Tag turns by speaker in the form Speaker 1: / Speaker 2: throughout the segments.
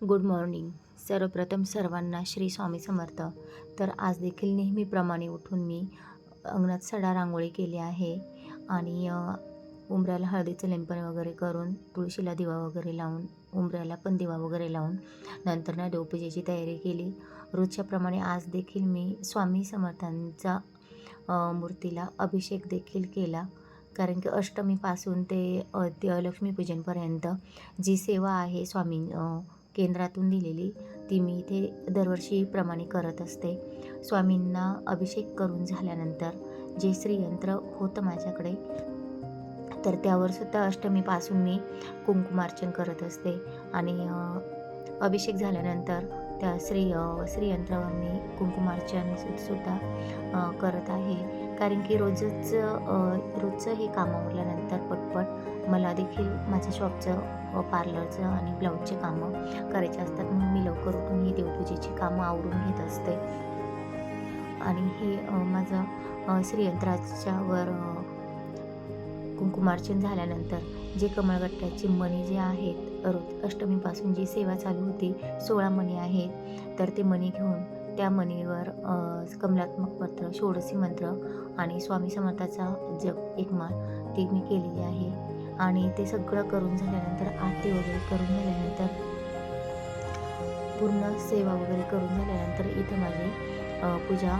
Speaker 1: Good morning. सर्वप्रथम सर्वांना श्री स्वामी समर्थ. तर आज देखील नेहमीप्रमाणे उठून मी अंगणात सडा रांगोळी केली आहे. आणि उंबऱ्याला हळदीचं लिंपण वगैरे करून तुळशीला दिवा वगैरे लावून उंबऱ्याला पण दिवा वगैरे लावून नंतर ना देवपूजेची तयारी केली. रोजच्याप्रमाणे आज देखील मी स्वामी समर्थांचा मूर्तीला अभिषेक देखील केला. कारण की अष्टमीपासून ते लक्ष्मीपूजनपर्यंत जी सेवा आहे स्वामी केंद्रातून दिलेली ती मी इथे दरवर्षीप्रमाणे करत असते. स्वामींना अभिषेक करून झाल्यानंतर जे श्रीयंत्र होतं माझ्याकडे तर त्यावर सुद्धा अष्टमीपासून मी कुंकुमार्चन करत असते. आणि अभिषेक झाल्यानंतर त्या श्री श्रीयंत्रावर मी कुंकुमार्चन सु- सुद्धा करत आहे. कारण की रोजच रोजचं हे काम उरल्यानंतर पटपट मला देखील माझ्या शॉपचं व पार्लरचं आणि ब्लाऊजचे कामं करायचे असतात. म्हणून मी लवकर उठून ही देवपूजेची कामं आवरून घेत असते. आणि हे माझं श्रीयंत्राच्यावर कुंकुमार्चन झाल्यानंतर जे कमळगट्ट्याचे मणी जे आहेत रोज अष्टमीपासून जी सेवा चालू होती सोळा मणी आहेत तर ते मणी घेऊन त्या मणीवर कमलात्मक पत्र षोडशी मंत्र आणि स्वामी समर्थाचा जप एक माळ ती मी केलेली आहे. आणि ते सगळं करून झाल्यानंतर आरती वगैरे करून झाल्यानंतर पूर्ण सेवा वगैरे करून झाल्यानंतर इथं माझी पूजा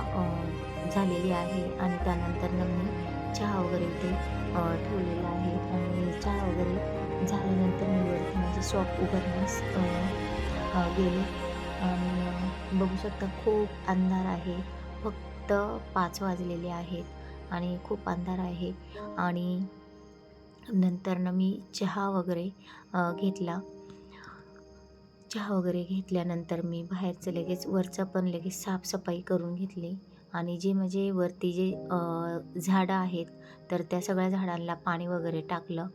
Speaker 1: झालेली आहे. आणि त्यानंतर मी चहा वगैरे इथे ठेवलेला आहे. आणि चहा वगैरे झाल्यानंतर मी वरती माझं शॉप उघडण्यास गेले. आणि बघू शकता खूप अंधार आहे. फक्त पाच वाजलेले आहेत. आणि खूप अंधार आहे. आणि नंतरनं मी चहा वगैरे घेतला. चहा वगैरे घेतल्यानंतर मी बाहेरचं लगेच वरचं पण लगेच साफसफाई करून घेतली. आणि जे म्हणजे वरती जे झाडं आहेत तर त्या सगळ्या झाडांना पाणी वगैरे टाकलं.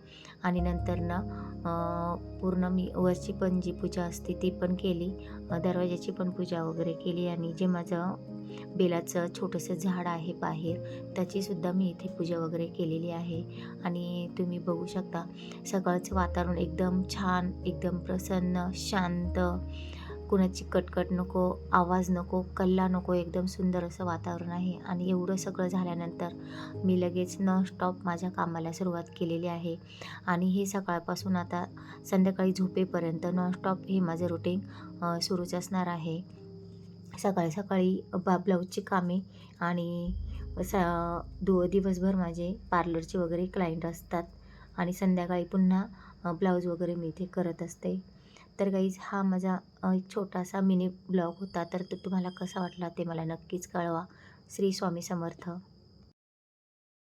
Speaker 1: आणि नंतरनं पूर्ण मी वरची पण जी पूजा असते ती पण केली. दरवाजाची पण पूजा वगैरे केली. आणि जे माझं बेलाचं छोटंसं झाड आहे बाहेर. त्याचीसुद्धा मी इथे पूजा वगैरे केलेली आहे. आणि तुम्ही बघू शकता सकाळचं वातावरण एकदम छान एकदम प्रसन्न शांत. कुणाची कटकट नको आवाज नको कल्ला नको एकदम सुंदर असं वातावरण आहे. आणि एवढं सगळं झाल्यानंतर मी लगेच न स्टॉप माझ्या कामाला सुरुवात केलेली आहे. आणि हे सकाळपासून आता संध्याकाळी झोपेपर्यंत नॉनस्टॉप हे माझं रुटीन सुरूच असणार आहे. सकाळी सकाळी बा ब्लाऊजची कामे आणि स दो दिवसभर माझे पार्लरचे वगैरे क्लायंट असतात आणि संध्याकाळी पुन्हा ब्लाऊज वगैरे मी इथे करत असते. तर गाईज हा माझा एक छोटासा मिनी ब्लॉग होता. तर तो तुम्हाला कसा वाटला ते मला नक्कीच कळवा. श्री स्वामी समर्थ.